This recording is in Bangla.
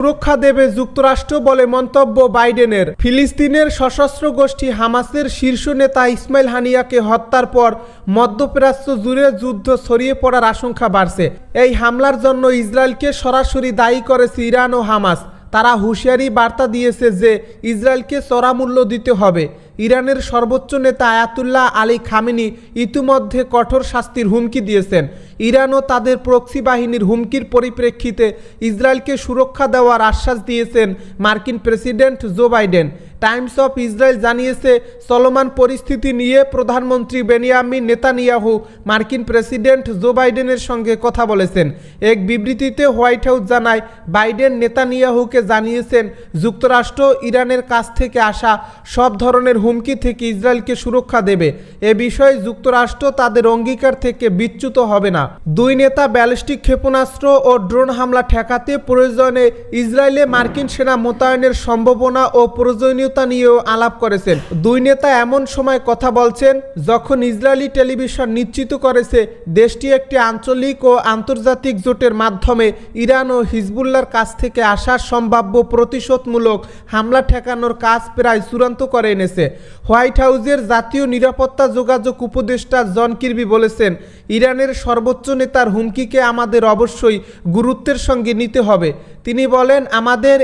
সুরক্ষা দেবে যুক্তরাষ্ট্র বলে মন্তব্য বাইডেনের। ফিলিস্তিনের সশস্ত্র গোষ্ঠী হামাসের শীর্ষ নেতা ইসমাইল হানিয়াকে হত্যার পর মধ্যপ্রাচ্য জুড়ে যুদ্ধ ছড়িয়ে পড়ার আশঙ্কা বাড়ছে। এই হামলার জন্য ইসরায়েলকে সরাসরি দায়ী করেছে ইরান ও হামাস। তারা হুঁশিয়ারি বার্তা দিয়েছে যে, ইসরায়েলকে চড়া মূল্য দিতে হবে। ইরানের সর্বোচ্চ নেতা আয়াতুল্লাহ আলী খামিনি ইতিমধ্যে কঠোর শাস্তির হুমকি দিয়েছেন। ইরানও তাদের প্রক্সি বাহিনীর হুমকির পরিপ্রেক্ষিতে ইসরায়েলকে সুরক্ষা দেওয়ার আশ্বাস দিয়েছেন মার্কিন president Joe Biden. Times of Israel জানিয়েছে চলমান পরিস্থিতি নিয়ে প্রধানমন্ত্রী বেনিয়ামিন নেতানিয়াহু মার্কিন প্রেসিডেন্ট জো বাইডেনের সঙ্গে কথা বলেছেন। এক বিবৃতিতে হোয়াইট হাউস জানায়, বাইডেন নেতানিয়াহুকে জানিয়েছেন, যুক্তরাষ্ট্র ইরানের কাছ থেকে আসা সব ধরনের হুমকি থেকে ইসরায়েলকে সুরক্ষা দেবে। এ বিষয়ে যুক্তরাষ্ট্র তাদের অঙ্গীকার থেকে বিচ্যুত হবে না। দুই নেতা ব্যালিস্টিক ক্ষেপণাস্ত্র ও ড্রোন হামলা ঠেকাতে প্রয়োজনে ইসরায়েলে মার্কিন সেনা মোতায়েনের সম্ভাবনা ও প্রয়োজনীয়তা নিয়েও আলাপ করেছেন। দুই নেতা এমন সময় কথা বলছেন, যখন ইসরায়েলি টেলিভিশন নিশ্চিত করেছে দেশটি একটি আঞ্চলিক ও আন্তর্জাতিক জোটের মাধ্যমে ইরান ও হিজবুল্লার কাছ থেকে আসা সম্ভাব্য প্রতিশোধমূলক হামলা ঠেকানোর কাজ প্রায় চূড়ান্ত করে এনেছে। হোয়াইট হাউসের জাতীয় নিরাপত্তা যোগাযোগ উপদেষ্টা জন কির্বি বলেছেন, ইরানের সর্বোচ্চ নেতার হুমকিকে আমাদের অবশ্যই গুরুত্বের সঙ্গে নিতে হবে। তিনি বলেন, আমাদের